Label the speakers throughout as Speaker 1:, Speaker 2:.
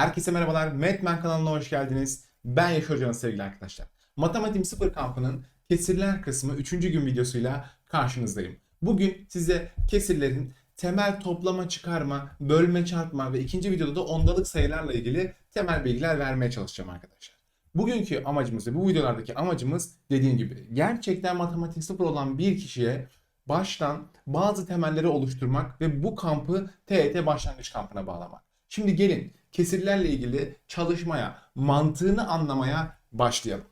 Speaker 1: Herkese merhabalar. Metmen kanalına hoş geldiniz. Ben Yaşar Hoca'nın sevgili arkadaşlar. Matematik Sıfır kampının kesirler kısmı 3. gün videosuyla karşınızdayım. Bugün size kesirlerin temel toplama, çıkarma, bölme, çarpma ve ikinci videoda da ondalık sayılarla ilgili temel bilgiler vermeye çalışacağım arkadaşlar. Bugünkü amacımız ve bu videolardaki amacımız dediğim gibi gerçekten matematik sıfır olan bir kişiye baştan bazı temelleri oluşturmak ve bu kampı TET başlangıç kampına bağlamak. Şimdi gelin kesirlerle ilgili çalışmaya, mantığını anlamaya başlayalım.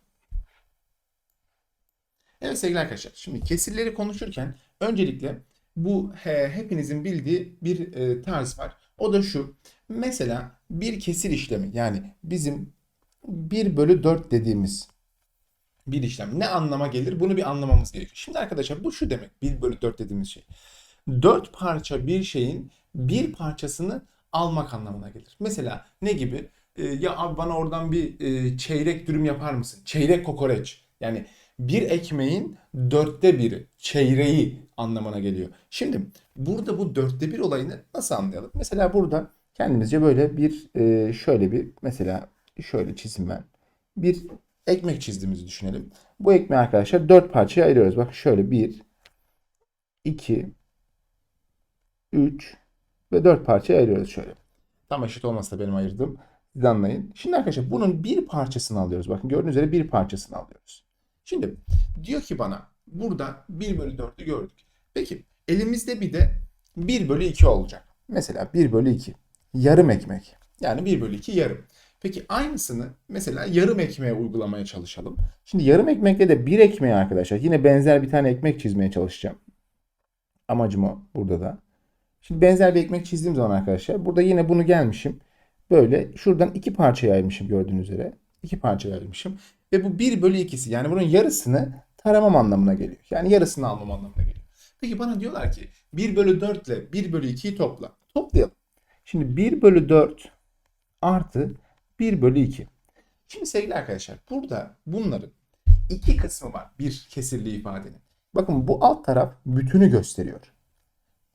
Speaker 1: Evet sevgili arkadaşlar, şimdi kesirleri konuşurken öncelikle bu he, hepinizin bildiği bir e, tarz var. O da şu. Mesela bir kesir işlemi yani bizim 1 bölü 4 dediğimiz bir işlem ne anlama gelir? Bunu bir anlamamız gerekiyor. Şimdi arkadaşlar bu şu demek 1 bölü 4 dediğimiz şey. 4 parça bir şeyin bir parçasını almak anlamına gelir. Mesela ne gibi? Ee, ya abi bana oradan bir e, çeyrek dürüm yapar mısın? Çeyrek kokoreç. Yani bir ekmeğin dörtte biri, çeyreği anlamına geliyor. Şimdi burada bu dörtte bir olayını nasıl anlayalım? Mesela burada kendimizce böyle bir e, şöyle bir mesela şöyle çizim ben. Bir ekmek çizdiğimizi düşünelim. Bu ekmeği arkadaşlar dört parçaya ayırıyoruz. Bak şöyle bir, iki, üç ve dört parçaya ayırıyoruz şöyle. Tam eşit olmasa benim ayırdığım. Siz anlayın. Şimdi arkadaşlar bunun bir parçasını alıyoruz. Bakın gördüğünüz üzere bir parçasını alıyoruz. Şimdi diyor ki bana burada 1 bölü 4'ü gördük. Peki elimizde bir de 1 bölü 2 olacak. Mesela 1 bölü 2. Yarım ekmek. Yani 1 bölü 2 yarım. Peki aynısını mesela yarım ekmeğe uygulamaya çalışalım. Şimdi yarım ekmekle de bir ekmeğe arkadaşlar yine benzer bir tane ekmek çizmeye çalışacağım. Amacım o burada da. Şimdi benzer bir ekmek çizdiğim zaman arkadaşlar burada yine bunu gelmişim. Böyle şuradan iki parçaya ayırmışım gördüğünüz üzere. İki parçaya ayırmışım. Ve bu 1 bölü 2'si yani bunun yarısını taramam anlamına geliyor. Yani yarısını almam anlamına geliyor. Peki bana diyorlar ki 1 bölü 4 ile 1 bölü 2'yi topla. Toplayalım. Şimdi 1 bölü 4 artı 1 bölü 2. Şimdi sevgili arkadaşlar burada bunların iki kısmı var bir kesirli ifadenin. Bakın bu alt taraf bütünü gösteriyor.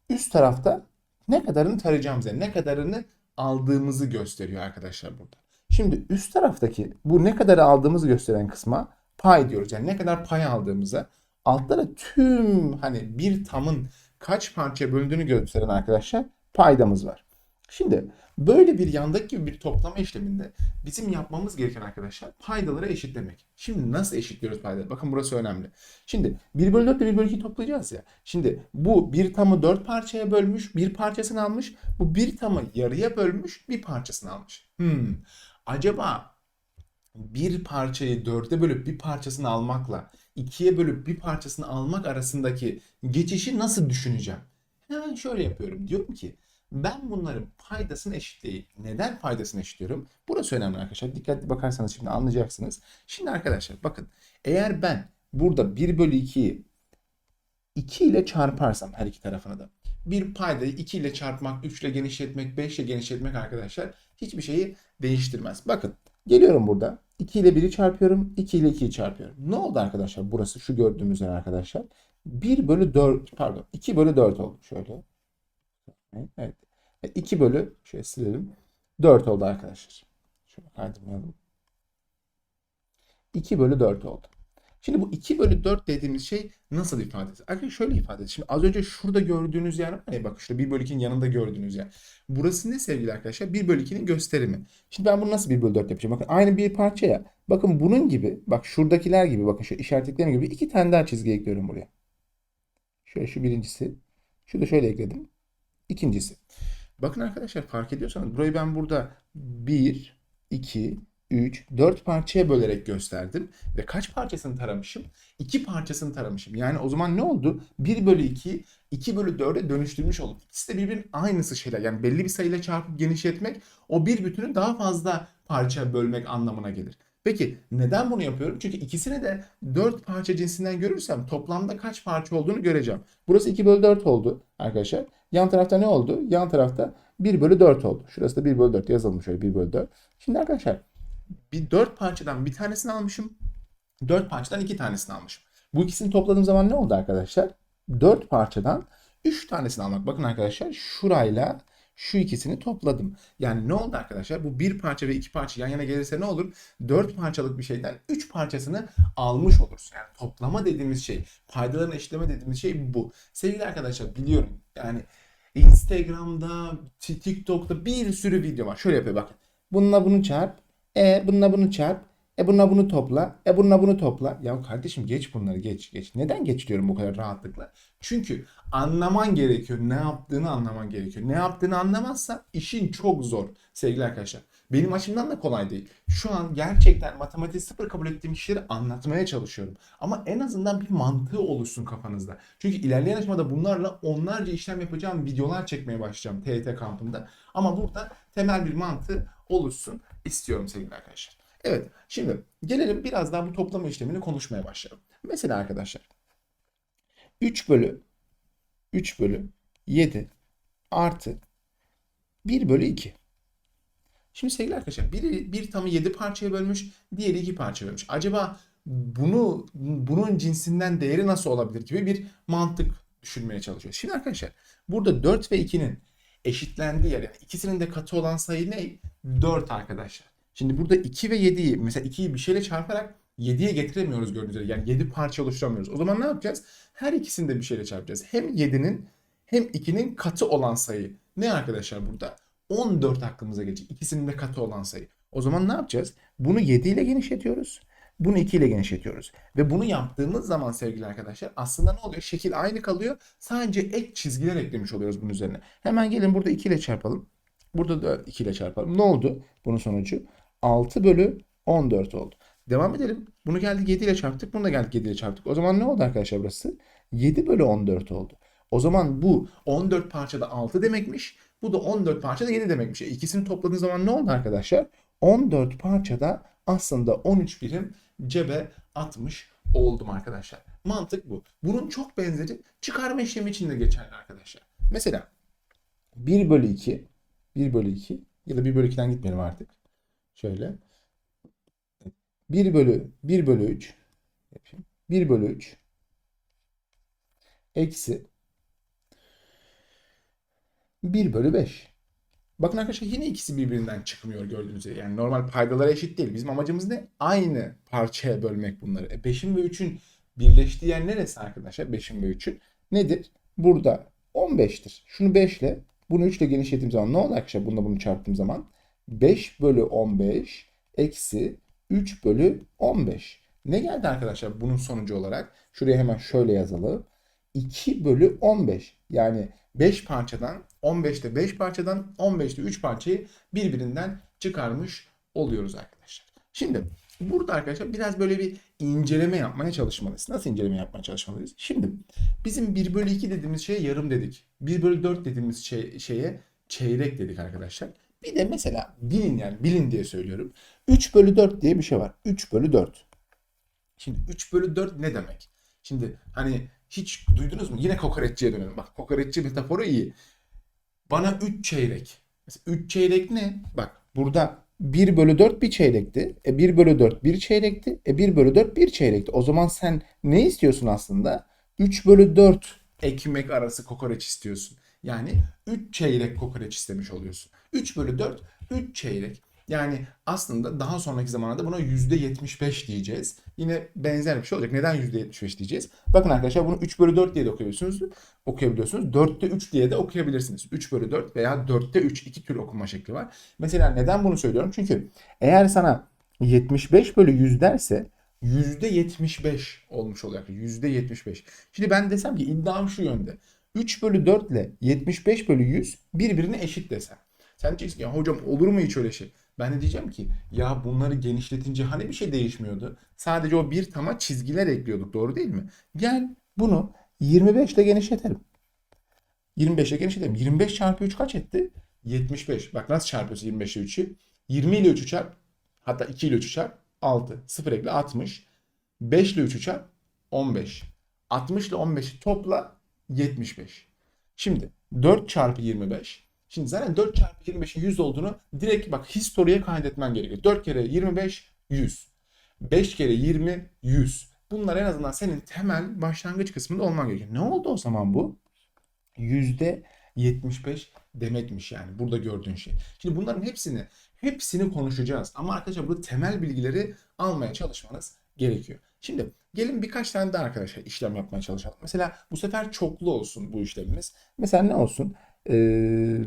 Speaker 1: Üst tarafta ne kadarını tarayacağımızı, ne kadarını aldığımızı gösteriyor arkadaşlar burada. Şimdi üst taraftaki bu ne kadar aldığımızı gösteren kısma pay diyoruz. Yani ne kadar pay aldığımıza altta da tüm hani bir tamın kaç parçaya bölündüğünü gösteren arkadaşlar paydamız var. Şimdi böyle bir yandaki gibi bir toplama işleminde bizim yapmamız gereken arkadaşlar paydaları eşitlemek. Şimdi nasıl eşitliyoruz paydaları? Bakın burası önemli. Şimdi 1 bölü 4 ile 1 bölü 2'yi toplayacağız ya. Şimdi bu bir tamı 4 parçaya bölmüş, bir parçasını almış. Bu bir tamı yarıya bölmüş, bir parçasını almış. Hmm. Acaba bir parçayı dörde bölüp bir parçasını almakla ikiye bölüp bir parçasını almak arasındaki geçişi nasıl düşüneceğim? Hemen şöyle yapıyorum. Diyorum ki ben bunların paydasını eşitleyeyim. Neden paydasını eşitliyorum? Burası önemli arkadaşlar. Dikkatli bakarsanız şimdi anlayacaksınız. Şimdi arkadaşlar bakın. Eğer ben burada 1 bölü 2'yi 2 ile çarparsam her iki tarafını da. Bir paydayı 2 ile çarpmak, 3 ile genişletmek, 5 ile genişletmek arkadaşlar hiçbir şeyi değiştirmez. Bakın geliyorum burada. 2 ile 1'i çarpıyorum. 2 ile 2'yi çarpıyorum. Ne oldu arkadaşlar? Burası şu gördüğümüz yer arkadaşlar. 1 bölü 4 pardon 2 bölü 4 oldu. Şöyle. Evet. 2 bölü şöyle silelim. 4 oldu arkadaşlar. Şöyle kaydırmayalım. 2 bölü 4 oldu. Şimdi bu 2 bölü 4 dediğimiz şey nasıl ifade edilir? Arkadaşlar şöyle ifade edilir. Şimdi az önce şurada gördüğünüz yer var ya bak işte 1 bölü 2'nin yanında gördüğünüz yer. Burası ne sevgili arkadaşlar? 1 bölü 2'nin gösterimi. Şimdi ben bunu nasıl 1 bölü 4 yapacağım? Bakın aynı bir parça ya. Bakın bunun gibi bak şuradakiler gibi bakın şu işaretliklerim gibi iki tane daha çizgi ekliyorum buraya. Şöyle şu birincisi. Şu da şöyle ekledim. İkincisi. Bakın arkadaşlar fark ediyorsanız burayı ben burada 1, 2, 3, 4 parçaya bölerek gösterdim. Ve kaç parçasını taramışım? 2 parçasını taramışım. Yani o zaman ne oldu? 1 bölü 2, 2 bölü 4'e dönüştürmüş olduk. İkisi de birbirinin aynısı şeyler. Yani belli bir sayıyla çarpıp genişletmek o bir bütünü daha fazla parça bölmek anlamına gelir. Peki neden bunu yapıyorum? Çünkü ikisini de 4 parça cinsinden görürsem toplamda kaç parça olduğunu göreceğim. Burası 2 bölü 4 oldu arkadaşlar. Yan tarafta ne oldu? Yan tarafta 1 bölü 4 oldu. Şurası da 1 bölü 4 yazalım şöyle 1 bölü 4. Şimdi arkadaşlar bir 4 parçadan bir tanesini almışım. 4 parçadan 2 tanesini almışım. Bu ikisini topladığım zaman ne oldu arkadaşlar? 4 parçadan 3 tanesini almak. Bakın arkadaşlar şurayla şu ikisini topladım. Yani ne oldu arkadaşlar? Bu bir parça ve iki parça yan yana gelirse ne olur? Dört parçalık bir şeyden üç parçasını almış olursun. Yani toplama dediğimiz şey, paydaların eşitleme dediğimiz şey bu. Sevgili arkadaşlar biliyorum yani Instagram'da, TikTok'ta bir sürü video var. Şöyle yapıyor bakın. Bununla bunu çarp. E bununla bunu çarp. E bununla bunu topla. E bununla bunu topla. Ya kardeşim geç bunları geç geç. Neden geç diyorum bu kadar rahatlıkla? Çünkü anlaman gerekiyor. Ne yaptığını anlaman gerekiyor. Ne yaptığını anlamazsan işin çok zor sevgili arkadaşlar. Benim açımdan da kolay değil. Şu an gerçekten matematik sıfır kabul ettiğim işleri anlatmaya çalışıyorum. Ama en azından bir mantığı oluşsun kafanızda. Çünkü ilerleyen aşamada bunlarla onlarca işlem yapacağım videolar çekmeye başlayacağım TYT kampında. Ama burada temel bir mantığı oluşsun istiyorum sevgili arkadaşlar. Evet, şimdi gelelim biraz daha bu toplama işlemini konuşmaya başlayalım. Mesela arkadaşlar 3 bölü 3 bölü 7 artı 1 bölü 2. Şimdi sevgili arkadaşlar biri bir tamı 7 parçaya bölmüş, diğeri 2 parçaya bölmüş. Acaba bunu bunun cinsinden değeri nasıl olabilir gibi bir mantık düşünmeye çalışıyoruz. Şimdi arkadaşlar burada 4 ve 2'nin eşitlendiği yer yani ikisinin de katı olan sayı ne? 4 arkadaşlar. Şimdi burada 2 ve 7'yi mesela 2'yi bir şeyle çarparak 7'ye getiremiyoruz gördüğünüz üzere. Yani 7 parça oluşturamıyoruz. O zaman ne yapacağız? Her ikisini de bir şeyle çarpacağız. Hem 7'nin hem 2'nin katı olan sayı. Ne arkadaşlar burada? 14 aklımıza gelecek. İkisinin de katı olan sayı. O zaman ne yapacağız? Bunu 7 ile genişletiyoruz. Bunu 2 ile genişletiyoruz. Ve bunu yaptığımız zaman sevgili arkadaşlar aslında ne oluyor? Şekil aynı kalıyor. Sadece ek çizgiler eklemiş oluyoruz bunun üzerine. Hemen gelin burada 2 ile çarpalım. Burada da 2 ile çarpalım. Ne oldu bunun sonucu? 6 bölü 14 oldu. Devam edelim. Bunu geldik 7 ile çarptık. Bunu da geldik 7 ile çarptık. O zaman ne oldu arkadaşlar burası? 7 bölü 14 oldu. O zaman bu 14 parçada 6 demekmiş. Bu da 14 parçada 7 demekmiş. E, ikisini topladığınız zaman ne oldu arkadaşlar? 14 parçada aslında 13 birim cebe atmış oldum arkadaşlar. Mantık bu. Bunun çok benzeri çıkarma işlemi için de geçerli arkadaşlar. Mesela 1 bölü 2 1 bölü 2 ya da 1 bölü 2'den gitmeyelim artık. Şöyle. 1 bölü 1 bölü 3 yapayım. 1 bölü 3 eksi 1 bölü 5. Bakın arkadaşlar yine ikisi birbirinden çıkmıyor gördüğünüz gibi. Yani normal paydalara eşit değil. Bizim amacımız ne? Aynı parçaya bölmek bunları. E 5'in ve 3'ün birleştiği yer neresi arkadaşlar? 5'in ve 3'ün. Nedir? Burada 15'tir. Şunu 5 ile bunu 3 ile genişlettiğim zaman ne oldu arkadaşlar? Bununla bunu çarptığım zaman 5 bölü 15 eksi 3 bölü 15. Ne geldi arkadaşlar bunun sonucu olarak? Şuraya hemen şöyle yazalım. 2 bölü 15. Yani 5 parçadan 15'te 5 parçadan 15'te 3 parçayı birbirinden çıkarmış oluyoruz arkadaşlar. Şimdi burada arkadaşlar biraz böyle bir inceleme yapmaya çalışmalıyız. Nasıl inceleme yapmaya çalışmalıyız? Şimdi bizim 1 bölü 2 dediğimiz şeye yarım dedik. 1 bölü 4 dediğimiz şey, şeye çeyrek dedik arkadaşlar. Bir de mesela bilin yani bilin diye söylüyorum. 3 bölü 4 diye bir şey var. 3 bölü 4. Şimdi 3 bölü 4 ne demek? Şimdi hani hiç duydunuz mu? Yine kokoreççiye dönelim. Bak kokoreççi metaforu iyi. Bana 3 çeyrek. Mesela 3 çeyrek ne? Bak burada 1 bölü 4 bir çeyrekti. E 1 bölü 4 bir çeyrekti. E 1 bölü 4 bir çeyrekti. O zaman sen ne istiyorsun aslında? 3 bölü 4 ekmek arası kokoreç istiyorsun. Yani 3 çeyrek kokoreç istemiş oluyorsun. 3 bölü 4 3 çeyrek. Yani aslında daha sonraki zamanlarda buna %75 diyeceğiz. Yine benzer bir şey olacak. Neden %75 diyeceğiz? Bakın arkadaşlar bunu 3 bölü 4 diye de okuyabiliyorsunuz. okuyabiliyorsunuz. 4'te 3 diye de okuyabilirsiniz. 3 bölü 4 veya 4'te 3 iki tür okuma şekli var. Mesela neden bunu söylüyorum? Çünkü eğer sana 75 bölü 100 derse %75 olmuş olacak. %75. Şimdi ben desem ki iddiam şu yönde. 3 bölü 4 ile 75 bölü 100 birbirine eşit desem. Sen diyeceksin ya hocam olur mu hiç öyle şey? Ben de diyeceğim ki ya bunları genişletince hani bir şey değişmiyordu? Sadece o bir tama çizgiler ekliyorduk doğru değil mi? Gel bunu 25 ile genişletelim. 25 ile genişletelim. 25 çarpı 3 kaç etti? 75. Bak nasıl çarpıyorsun 25 ile 3'ü? 20 ile 3'ü çarp. Hatta 2 ile 3'ü çarp. 6. 0 ekle 60. 5 ile 3'ü çarp. 15. 60 ile 15'i topla 75. Şimdi 4 çarpı 25. Şimdi zaten 4 çarpı 25'in 100 olduğunu direkt bak historiye kaydetmen gerekiyor. 4 kere 25 100. 5 kere 20 100. Bunlar en azından senin temel başlangıç kısmında olman gerekiyor. Ne oldu o zaman bu? Yüzde 75 demekmiş yani burada gördüğün şey. Şimdi bunların hepsini hepsini konuşacağız. Ama arkadaşlar burada temel bilgileri almaya çalışmanız gerekiyor. Şimdi gelin birkaç tane daha arkadaşlar işlem yapmaya çalışalım. Mesela bu sefer çoklu olsun bu işlemimiz. Mesela ne olsun? Ee,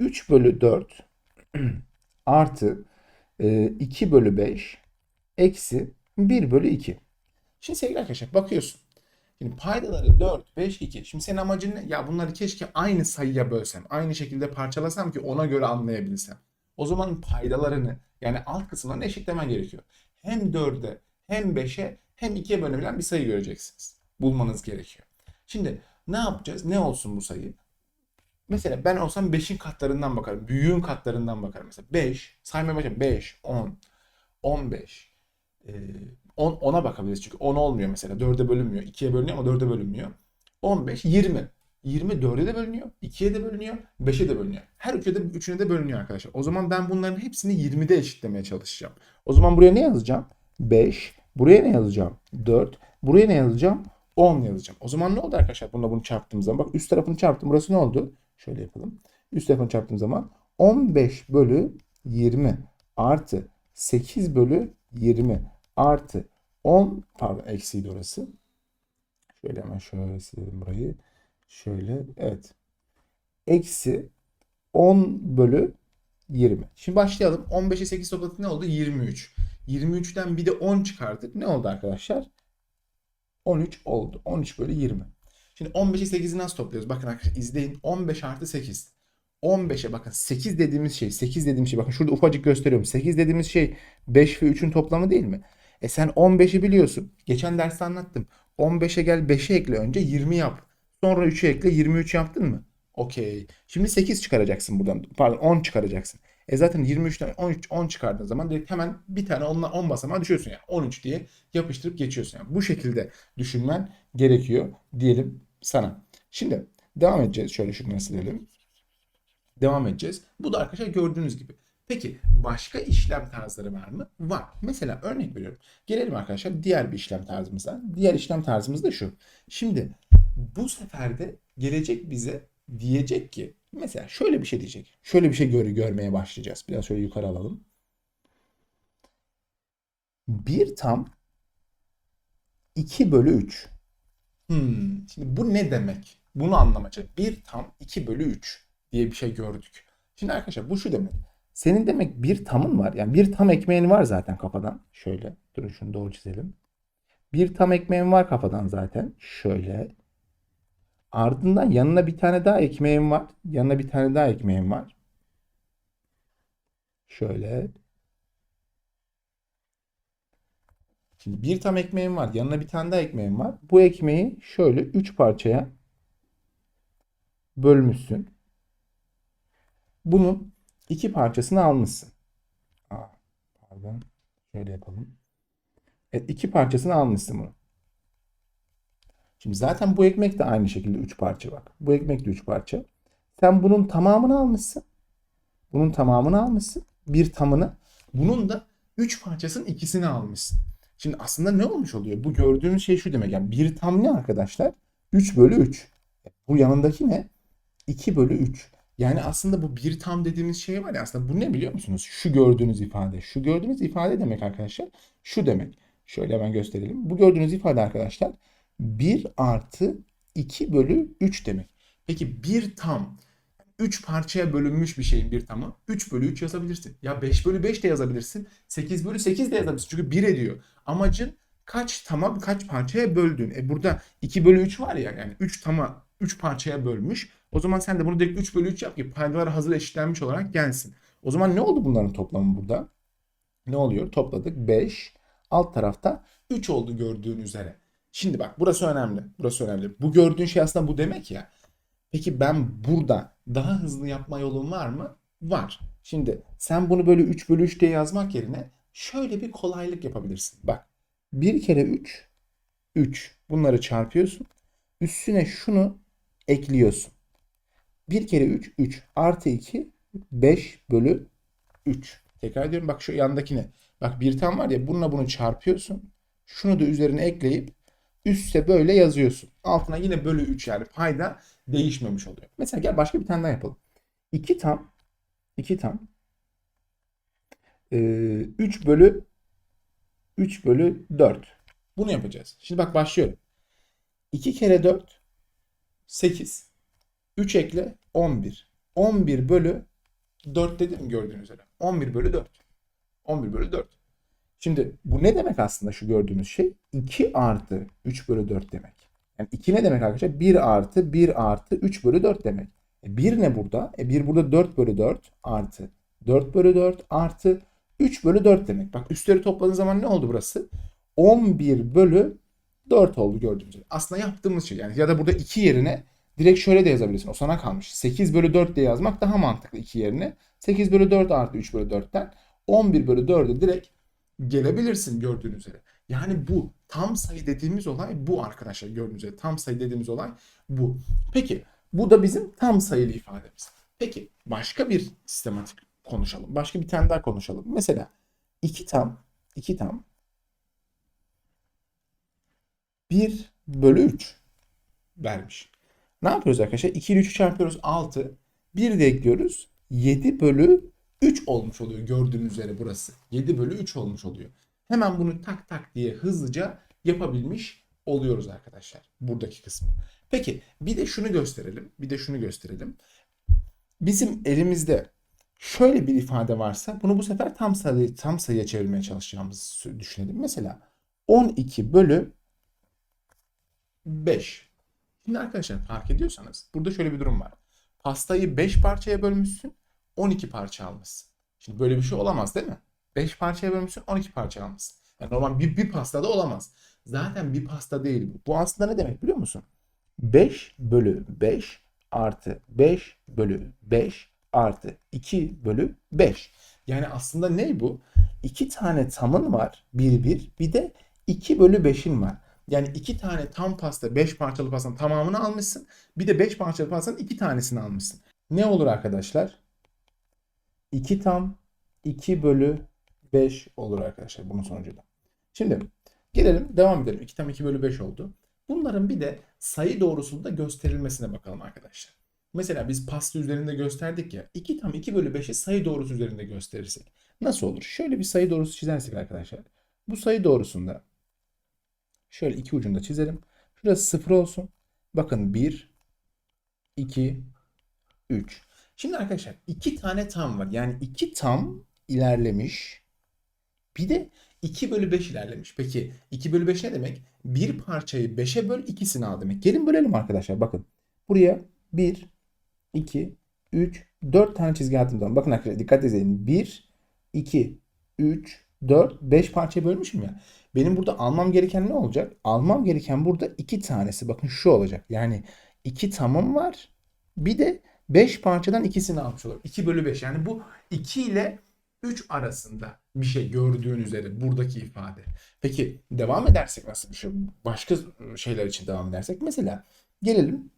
Speaker 1: 3 bölü 4 artı e, 2 bölü 5 eksi 1 bölü 2. Şimdi sevgili arkadaşlar bakıyorsun. Şimdi paydaları 4, 5, 2. Şimdi senin amacın ne? Ya bunları keşke aynı sayıya bölsem. Aynı şekilde parçalasam ki ona göre anlayabilsem. O zaman paydalarını yani alt kısımlarını eşitlemen gerekiyor. Hem 4'e hem 5'e hem 2'ye bölünebilen bir sayı göreceksiniz. Bulmanız gerekiyor. Şimdi ne yapacağız? Ne olsun bu sayı? Mesela ben olsam 5'in katlarından bakarım. Büyüğün katlarından bakarım. Mesela 5, saymaya başlayalım. 5, 10, 15, ee, 10, 10'a bakabiliriz çünkü 10 olmuyor mesela. 4'e bölünmüyor. 2'ye bölünüyor ama 4'e bölünmüyor. 15, 20. 20 4'e de bölünüyor, 2'ye de bölünüyor, 5'e de bölünüyor. Her üçüne de, üçüne de bölünüyor arkadaşlar. O zaman ben bunların hepsini 20'de eşitlemeye çalışacağım. O zaman buraya ne yazacağım? 5. Buraya ne yazacağım? 4. Buraya ne yazacağım? 10 yazacağım. O zaman ne oldu arkadaşlar? Bununla bunu çarptığım zaman. Bak üst tarafını çarptım. Burası ne oldu? Şöyle yapalım. Üst tarafını çarptığım zaman 15 bölü 20 artı 8 bölü 20 artı 10 pardon eksiydi orası. Şöyle hemen şöyle silelim burayı. Şöyle evet. Eksi 10 bölü 20. Şimdi başlayalım. 15'e 8 topladık ne oldu? 23. 23'ten bir de 10 çıkardık. Ne oldu arkadaşlar? 13 oldu. 13 bölü 20. Şimdi 15'i 8'i nasıl topluyoruz? Bakın arkadaşlar izleyin. 15 artı 8. 15'e bakın 8 dediğimiz şey 8 dediğimiz şey bakın şurada ufacık gösteriyorum. 8 dediğimiz şey 5 ve 3'ün toplamı değil mi? E sen 15'i biliyorsun. Geçen derste anlattım. 15'e gel 5'e ekle önce 20 yap. Sonra 3'e ekle 23 yaptın mı? Okey. Şimdi 8 çıkaracaksın buradan. Pardon 10 çıkaracaksın. E zaten 23'ten 13 10 çıkardığın zaman direkt hemen bir tane 10'la 10 basamağa düşüyorsun yani. 13 diye yapıştırıp geçiyorsun yani. Bu şekilde düşünmen gerekiyor diyelim sana. Şimdi devam edeceğiz. Şöyle şunları silelim. Devam edeceğiz. Bu da arkadaşlar gördüğünüz gibi. Peki başka işlem tarzları var mı? Var. Mesela örnek veriyorum. Gelelim arkadaşlar diğer bir işlem tarzımıza. Diğer işlem tarzımız da şu. Şimdi bu sefer de gelecek bize diyecek ki mesela şöyle bir şey diyecek. Şöyle bir şey gör görmeye başlayacağız. Biraz şöyle yukarı alalım. Bir tam 2 bölü 3. Hmm, şimdi bu ne demek? Bunu anlamacı. Bir tam 2 bölü 3 diye bir şey gördük. Şimdi arkadaşlar bu şu demek. Senin demek bir tamın var. Yani bir tam ekmeğin var zaten kafadan. Şöyle. Durun şunu doğru çizelim. Bir tam ekmeğin var kafadan zaten. Şöyle. Ardından yanına bir tane daha ekmeğim var. Yanına bir tane daha ekmeğim var. Şöyle. Şimdi bir tam ekmeğim var. Yanına bir tane daha ekmeğim var. Bu ekmeği şöyle 3 parçaya bölmüşsün. Bunun iki parçasını almışsın. Aa, pardon. Şöyle yapalım. Evet iki parçasını almışsın bunu. Şimdi zaten bu ekmek de aynı şekilde 3 parça bak. Bu ekmek de 3 parça. Sen bunun tamamını almışsın. Bunun tamamını almışsın. Bir tamını. Bunun da 3 parçasının ikisini almışsın. Şimdi aslında ne olmuş oluyor? Bu gördüğünüz şey şu demek. Yani bir tam ne arkadaşlar? 3 bölü 3. Bu yanındaki ne? 2 bölü 3. Yani aslında bu bir tam dediğimiz şey var ya aslında bu ne biliyor musunuz? Şu gördüğünüz ifade. Şu gördüğünüz ifade demek arkadaşlar. Şu demek. Şöyle hemen gösterelim. Bu gördüğünüz ifade arkadaşlar 1 artı 2 bölü 3 demek. Peki bir tam 3 parçaya bölünmüş bir şeyin bir tamı 3 bölü 3 yazabilirsin. Ya 5 bölü 5 de yazabilirsin. 8 bölü 8 de yazabilirsin. Çünkü 1 ediyor. Amacın kaç tama kaç parçaya böldün. E burada 2 bölü 3 var ya yani 3 tama 3 parçaya bölmüş. O zaman sen de bunu direkt 3 bölü 3 yap ki paydalar hazır eşitlenmiş olarak gelsin. O zaman ne oldu bunların toplamı burada? Ne oluyor? Topladık 5. Alt tarafta 3 oldu gördüğün üzere. Şimdi bak burası önemli. Burası önemli. Bu gördüğün şey aslında bu demek ya. Peki ben burada daha hızlı yapma yolum var mı? Var. Şimdi sen bunu böyle 3 bölü 3 diye yazmak yerine şöyle bir kolaylık yapabilirsin. Bak 1 kere 3 3. Bunları çarpıyorsun. Üstüne şunu ekliyorsun. 1 kere 3 3 artı 2 5 bölü 3. Tekrar ediyorum bak şu yandakine. Bak bir tam var ya bununla bunu çarpıyorsun. Şunu da üzerine ekleyip Üste böyle yazıyorsun. Altına yine bölü 3 yani payda değişmemiş oluyor. Mesela gel başka bir tane daha yapalım. 2 tam 2 tam e, 3 bölü 3 bölü 4. Bunu yapacağız. Şimdi bak başlıyorum. 2 kere 4 8. 3 ekle 11. 11 bölü 4 dedim gördüğünüz üzere. 11 bölü 4. 11 bölü 4. Şimdi bu ne demek aslında şu gördüğümüz şey? 2 artı 3 bölü 4 demek. Yani 2 ne demek arkadaşlar? 1 artı 1 artı 3 bölü 4 demek. E 1 ne burada? E 1 burada 4 bölü 4 artı 4 bölü 4 artı 3 bölü 4 demek. Bak üstleri topladığın zaman ne oldu burası? 11 bölü 4 oldu gördüğünüz gibi. Aslında yaptığımız şey yani ya da burada 2 yerine direkt şöyle de yazabilirsin. O sana kalmış. 8 bölü 4 diye yazmak daha mantıklı 2 yerine. 8 bölü 4 artı 3 bölü 4'ten 11 bölü 4'e direkt gelebilirsin gördüğünüz üzere. Yani bu tam sayı dediğimiz olay bu arkadaşlar gördüğünüz üzere. Tam sayı dediğimiz olay bu. Peki bu da bizim tam sayılı ifademiz. Peki başka bir sistematik konuşalım. Başka bir tane daha konuşalım. Mesela 2 tam 2 tam 1 bölü 3 vermiş. Ne yapıyoruz arkadaşlar? 2 ile 3'ü çarpıyoruz 6. 1 de ekliyoruz. 7 bölü 3 olmuş oluyor gördüğünüz üzere burası. 7 bölü 3 olmuş oluyor. Hemen bunu tak tak diye hızlıca yapabilmiş oluyoruz arkadaşlar. Buradaki kısmı. Peki bir de şunu gösterelim. Bir de şunu gösterelim. Bizim elimizde şöyle bir ifade varsa bunu bu sefer tam sayı tam sayıya çevirmeye çalışacağımızı düşünelim. Mesela 12 bölü 5. Şimdi arkadaşlar fark ediyorsanız burada şöyle bir durum var. Pastayı 5 parçaya bölmüşsün, 12 parça almışsın. Şimdi böyle bir şey olamaz değil mi? 5 parçaya bölmüşsün, 12 parça almışsın. Yani normal bir, bir pastada olamaz. Zaten bir pasta değil bu. Bu aslında ne demek biliyor musun? 5 bölü 5 artı 5 bölü 5 artı 2 bölü 5. Yani aslında ne bu? İki tane tamın var. Bir bir. Bir de 2 bölü 5'in var. Yani iki tane tam pasta 5 parçalı pastanın tamamını almışsın. Bir de 5 parçalı pastanın iki tanesini almışsın. Ne olur arkadaşlar? 2 tam 2 bölü 5 olur arkadaşlar bunun sonucu da. Şimdi gelelim devam edelim. 2 tam 2 bölü 5 oldu. Bunların bir de sayı doğrusunda gösterilmesine bakalım arkadaşlar. Mesela biz pasta üzerinde gösterdik ya. 2 tam 2 bölü 5'i sayı doğrusu üzerinde gösterirsek. Nasıl olur? Şöyle bir sayı doğrusu çizersek arkadaşlar. Bu sayı doğrusunda şöyle iki ucunda çizelim. Şurası 0 olsun. Bakın 1, 2, 3. Şimdi arkadaşlar iki tane tam var. Yani iki tam ilerlemiş. Bir de 2 bölü 5 ilerlemiş. Peki 2 bölü 5 ne demek? Bir parçayı 5'e böl ikisini al demek. Gelin bölelim arkadaşlar bakın. Buraya 1, 2, 3, 4 tane çizgi attığım zaman. Bakın arkadaşlar dikkat edin. 1, 2, 3, 4, 5 parçaya bölmüşüm ya. Benim burada almam gereken ne olacak? Almam gereken burada 2 tanesi. Bakın şu olacak. Yani 2 tamım var. Bir de 5 parçadan ikisini almış olurum. 2 bölü 5. Yani bu 2 ile 3 arasında bir şey gördüğün üzere buradaki ifade. Peki devam edersek nasıl bir şey? Başka şeyler için devam edersek. Mesela gelelim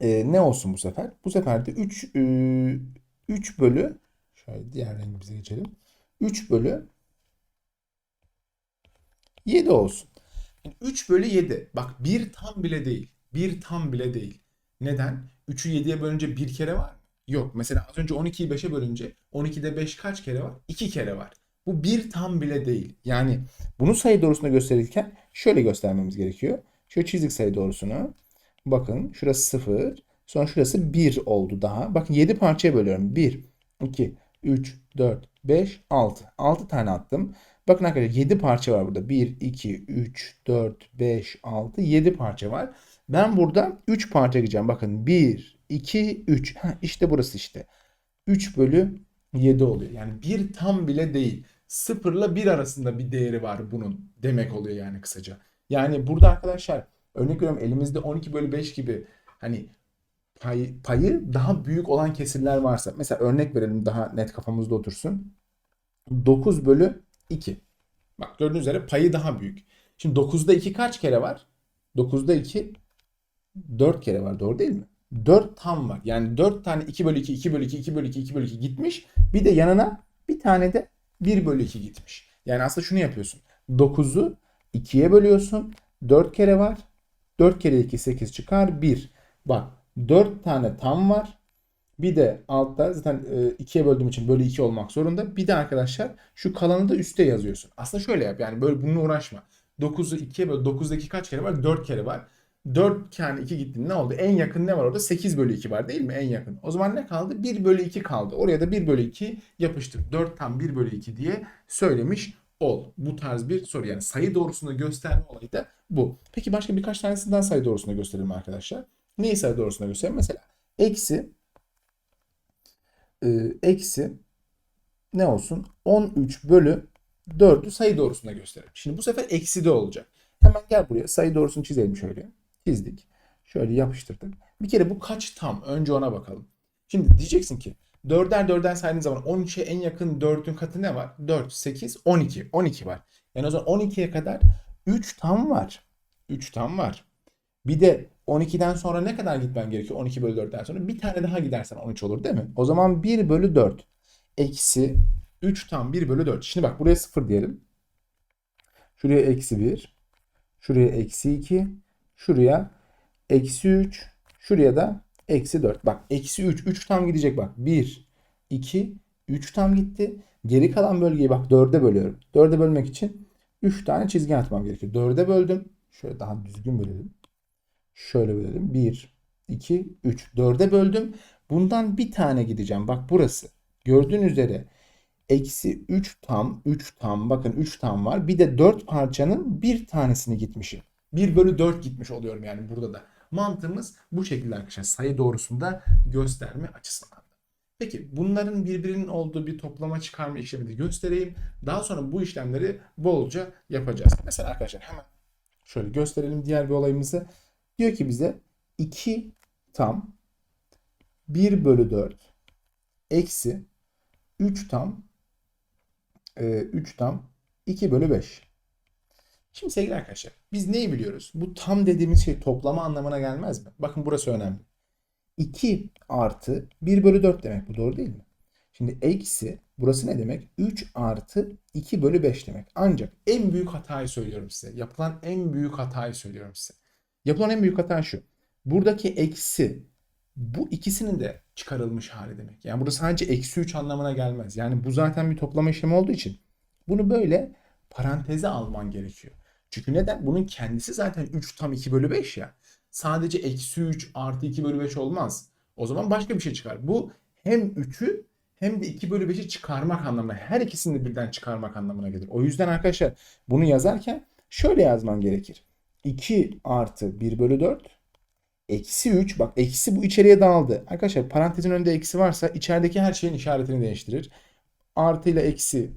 Speaker 1: e, ne olsun bu sefer? Bu sefer de 3 e, 3 bölü şöyle diğer rengimize geçelim. 3 bölü 7 olsun. Yani 3 bölü 7. Bak bir tam bile değil. Bir tam bile değil. Neden? 3'ü 7'ye bölünce bir kere var mı? Yok. Mesela az önce 12'yi 5'e bölünce 12'de 5 kaç kere var? 2 kere var. Bu bir tam bile değil. Yani bunu sayı doğrusunda gösterirken şöyle göstermemiz gerekiyor. Şöyle çizdik sayı doğrusunu. Bakın şurası 0. Sonra şurası 1 oldu daha. Bakın 7 parçaya bölüyorum. 1, 2, 3, 4, 5, 6. 6 tane attım. Bakın arkadaşlar 7 parça var burada. 1, 2, 3, 4, 5, 6, 7 parça var. Ben burada 3 parça gideceğim. Bakın 1, 2, 3. Ha, işte burası işte. 3 bölü 7 oluyor. Yani bir tam bile değil. 0 ile 1 arasında bir değeri var bunun demek oluyor yani kısaca. Yani burada arkadaşlar örnek veriyorum elimizde 12 bölü 5 gibi hani pay, payı daha büyük olan kesirler varsa mesela örnek verelim daha net kafamızda otursun. 9 bölü 2. Bak gördüğünüz üzere payı daha büyük. Şimdi 9'da 2 kaç kere var? 9'da 2 4 kere var doğru değil mi? 4 tam var. Yani 4 tane 2 bölü 2, 2 bölü 2, 2 bölü 2, 2 bölü 2 gitmiş. Bir de yanına bir tane de 1 bölü 2 gitmiş. Yani aslında şunu yapıyorsun. 9'u 2'ye bölüyorsun. 4 kere var. 4 kere 2 8 çıkar 1. Bak 4 tane tam var. Bir de altta zaten e, ikiye böldüğüm için bölü 2 olmak zorunda. Bir de arkadaşlar şu kalanı da üste yazıyorsun. Aslında şöyle yap yani böyle bununla uğraşma. 9'u 2'ye böl. 9'daki kaç kere var? 4 kere var. 4 tane 2 gitti. Ne oldu? En yakın ne var orada? 8 bölü 2 var değil mi? En yakın. O zaman ne kaldı? 1 bölü 2 kaldı. Oraya da 1 bölü 2 yapıştır. 4 tam 1 bölü 2 diye söylemiş ol. Bu tarz bir soru. Yani sayı doğrusunda gösterme olayı da bu. Peki başka birkaç tanesinden sayı doğrusunda gösterelim arkadaşlar. Neyi sayı doğrusunda gösterelim? Mesela eksi e, eksi ne olsun? 13 bölü 4'ü sayı doğrusunda gösterelim. Şimdi bu sefer eksi de olacak. Hemen gel buraya sayı doğrusunu çizelim şöyle. Çizdik. Şöyle yapıştırdık. Bir kere bu kaç tam? Önce ona bakalım. Şimdi diyeceksin ki 4'er 4'den saydığın zaman 13'e en yakın 4'ün katı ne var? 4, 8, 12. 12 var. Yani o zaman 12'ye kadar 3 tam var. 3 tam var. Bir de 12'den sonra ne kadar gitmen gerekiyor? 12 bölü 4'ten sonra bir tane daha gidersen 13 olur değil mi? O zaman 1 bölü 4 eksi 3 tam 1 bölü 4. Şimdi bak buraya 0 diyelim. Şuraya eksi 1. Şuraya eksi 2. Şuraya eksi 3. Şuraya da eksi 4. Bak eksi 3. 3 tam gidecek bak. 1, 2, 3 tam gitti. Geri kalan bölgeyi bak 4'e bölüyorum. 4'e bölmek için 3 tane çizgi atmam gerekiyor. 4'e böldüm. Şöyle daha düzgün bölelim. Şöyle bölelim. 1, 2, 3. 4'e böldüm. Bundan bir tane gideceğim. Bak burası. Gördüğün üzere eksi 3 tam 3 tam bakın 3 tam var. Bir de 4 parçanın bir tanesini gitmişim. 1 bölü 4 gitmiş oluyorum yani burada da. Mantığımız bu şekilde arkadaşlar. Sayı doğrusunda gösterme açısından. Peki bunların birbirinin olduğu bir toplama çıkarma işlemi de göstereyim. Daha sonra bu işlemleri bolca yapacağız. Mesela arkadaşlar hemen şöyle gösterelim diğer bir olayımızı. Diyor ki bize 2 tam 1 bölü 4 eksi 3 tam e, 3 tam 2 bölü 5. Şimdi sevgili arkadaşlar biz neyi biliyoruz? Bu tam dediğimiz şey toplama anlamına gelmez mi? Bakın burası önemli. 2 artı 1 bölü 4 demek bu doğru değil mi? Şimdi eksi burası ne demek? 3 artı 2 bölü 5 demek. Ancak en büyük hatayı söylüyorum size. Yapılan en büyük hatayı söylüyorum size. Yapılan en büyük hata şu. Buradaki eksi bu ikisinin de çıkarılmış hali demek. Yani burada sadece eksi 3 anlamına gelmez. Yani bu zaten bir toplama işlemi olduğu için bunu böyle paranteze alman gerekiyor. Çünkü neden? Bunun kendisi zaten 3 tam 2 bölü 5 ya. Sadece eksi 3 artı 2 bölü 5 olmaz. O zaman başka bir şey çıkar. Bu hem 3'ü hem de 2 bölü 5'i çıkarmak anlamına, her ikisini de birden çıkarmak anlamına gelir. O yüzden arkadaşlar bunu yazarken şöyle yazman gerekir. 2 artı 1 bölü 4 eksi 3 bak eksi bu içeriye dağıldı. Arkadaşlar parantezin önünde eksi varsa içerideki her şeyin işaretini değiştirir. Artı ile eksi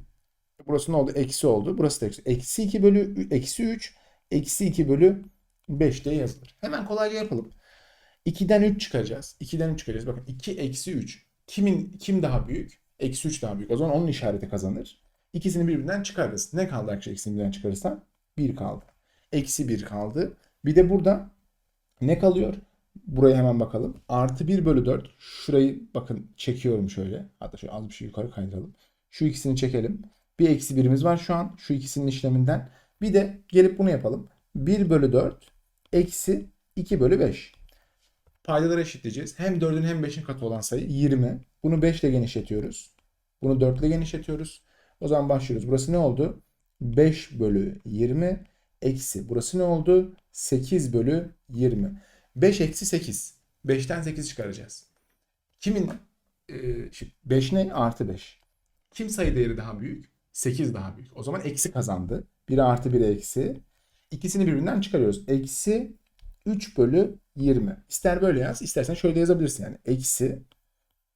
Speaker 1: burası ne oldu? Eksi oldu. Burası da eksi. Eksi 2 bölü eksi 3 eksi 2 bölü 5 diye yazılır. Hemen kolayca yapalım. 2'den 3 çıkacağız. 2'den 3 çıkacağız. Bakın 2 eksi 3. Kimin kim daha büyük? Eksi 3 daha büyük. O zaman onun işareti kazanır. İkisini birbirinden çıkarırız. Ne kaldı arkadaşlar ikisini birbirinden çıkarırsan? 1 kaldı. Eksi 1 kaldı. Bir de burada ne kalıyor? Buraya hemen bakalım. Artı 1 bölü 4. Şurayı bakın çekiyorum şöyle. Hatta şöyle az bir şey yukarı kaydıralım. Şu ikisini çekelim. Bir eksi birimiz var şu an. Şu ikisinin işleminden. Bir de gelip bunu yapalım. 1 bölü 4 eksi 2 bölü 5. Paydaları eşitleyeceğiz. Hem 4'ün hem 5'in katı olan sayı 20. Bunu 5 ile genişletiyoruz. Bunu 4 ile genişletiyoruz. O zaman başlıyoruz. Burası ne oldu? 5 bölü 20 eksi. Burası ne oldu? 8 bölü 20. 5 eksi 8. 5'ten 8 çıkaracağız. Kimin? E, 5 ne? Artı 5. Kim sayı değeri daha büyük? 8 daha büyük. O zaman eksi kazandı. 1 artı 1 eksi. İkisini birbirinden çıkarıyoruz. Eksi 3 bölü 20. İster böyle yaz, istersen şöyle de yazabilirsin yani. Eksi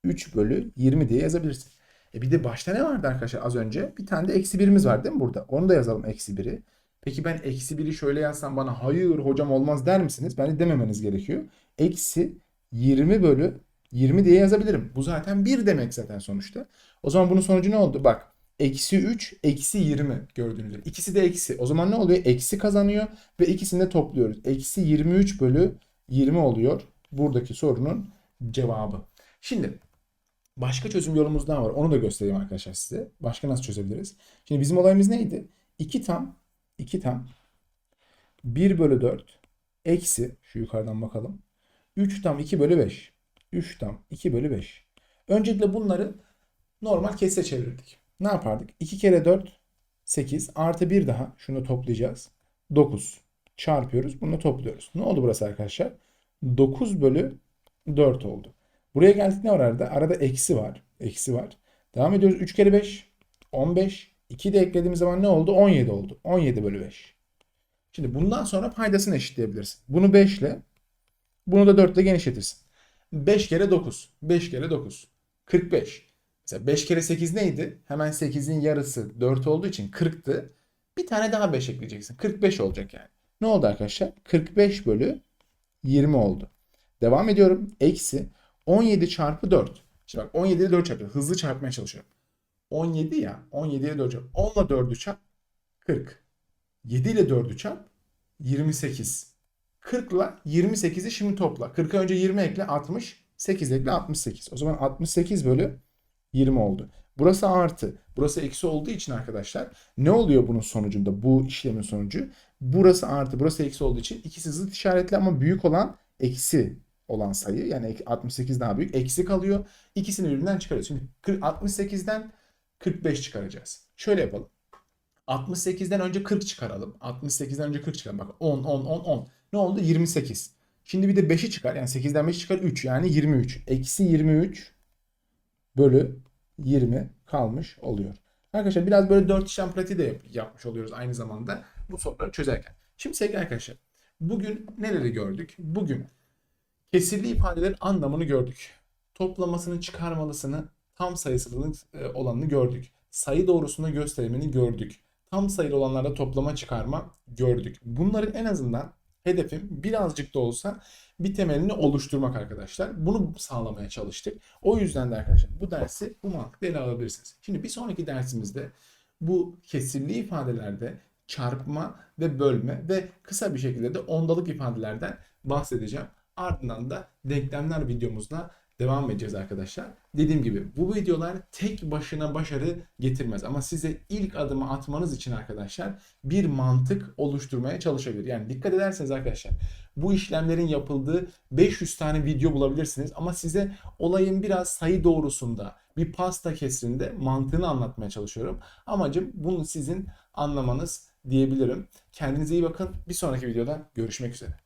Speaker 1: 3 bölü 20 diye yazabilirsin. E bir de başta ne vardı arkadaşlar az önce? Bir tane de eksi 1'imiz var değil mi burada? Onu da yazalım eksi 1'i. Peki ben eksi 1'i şöyle yazsam bana hayır hocam olmaz der misiniz? Bence dememeniz gerekiyor. Eksi 20 bölü 20 diye yazabilirim. Bu zaten 1 demek zaten sonuçta. O zaman bunun sonucu ne oldu? Bak eksi 3 eksi 20 gördüğünüz üzere. İkisi de eksi. O zaman ne oluyor? Eksi kazanıyor ve ikisini de topluyoruz. Eksi 23 bölü 20 oluyor. Buradaki sorunun cevabı. Şimdi başka çözüm yolumuz daha var. Onu da göstereyim arkadaşlar size. Başka nasıl çözebiliriz? Şimdi bizim olayımız neydi? 2 tam 2 tam 1 bölü 4 eksi şu yukarıdan bakalım. 3 tam 2 bölü 5. 3 tam 2 bölü 5. Öncelikle bunları normal kesre çevirirdik. Ne yapardık? 2 kere 4 8 artı 1 daha şunu toplayacağız. 9 çarpıyoruz. Bunu topluyoruz. Ne oldu burası arkadaşlar? 9 bölü 4 oldu. Buraya geldik ne var arada? Arada eksi var. Eksi var. Devam ediyoruz. 3 kere 5 15. 2 de eklediğimiz zaman ne oldu? 17 oldu. 17 bölü 5. Şimdi bundan sonra paydasını eşitleyebilirsin. Bunu 5 ile bunu da 4 ile genişletirsin. 5 kere 9. 5 kere 9. 45. Mesela 5 kere 8 neydi? Hemen 8'in yarısı 4 olduğu için 40'tı. Bir tane daha 5 ekleyeceksin. 45 olacak yani. Ne oldu arkadaşlar? 45 bölü 20 oldu. Devam ediyorum. Eksi 17 çarpı 4. Şimdi bak 17 ile 4 çarpıyor. Hızlı çarpmaya çalışıyorum. 17 ya. 17 ile 4 çarp. 10 ile 4'ü çarp. 40. 7 ile 4'ü çarp. 28. 40 ile 28'i şimdi topla. 40'a önce 20 ekle 60. 8 ekle 68. O zaman 68 bölü 20 oldu. Burası artı. Burası eksi olduğu için arkadaşlar ne oluyor bunun sonucunda? Bu işlemin sonucu. Burası artı. Burası eksi olduğu için ikisi zıt işaretli ama büyük olan eksi olan sayı. Yani 68 daha büyük. Eksi kalıyor. İkisini birbirinden çıkarıyoruz. Şimdi 40 68'den 45 çıkaracağız. Şöyle yapalım. 68'den önce 40 çıkaralım. 68'den önce 40 çıkaralım. Bak 10, 10, 10, 10. Ne oldu? 28. Şimdi bir de 5'i çıkar. Yani 8'den 5 çıkar 3. Yani 23. Eksi 23 bölü 20 kalmış oluyor. Arkadaşlar biraz böyle 4 işlem pratiği de yap- yapmış oluyoruz aynı zamanda bu soruları çözerken. Şimdi sevgili arkadaşlar bugün neleri gördük? Bugün kesirli ifadelerin anlamını gördük. Toplamasını, çıkarmalısını, tam sayısının e, olanını gördük. Sayı doğrusunda gösterimini gördük. Tam sayılı olanlarda toplama çıkarma gördük. Bunların en azından hedefim birazcık da olsa bir temelini oluşturmak arkadaşlar. Bunu sağlamaya çalıştık. O yüzden de arkadaşlar bu dersi bu mantıkla ele alabilirsiniz. Şimdi bir sonraki dersimizde bu kesirli ifadelerde çarpma ve bölme ve kısa bir şekilde de ondalık ifadelerden bahsedeceğim. Ardından da denklemler videomuzla devam edeceğiz arkadaşlar. Dediğim gibi bu videolar tek başına başarı getirmez ama size ilk adımı atmanız için arkadaşlar bir mantık oluşturmaya çalışabilir. Yani dikkat ederseniz arkadaşlar bu işlemlerin yapıldığı 500 tane video bulabilirsiniz ama size olayın biraz sayı doğrusunda bir pasta kesrinde mantığını anlatmaya çalışıyorum. Amacım bunu sizin anlamanız diyebilirim. Kendinize iyi bakın. Bir sonraki videoda görüşmek üzere.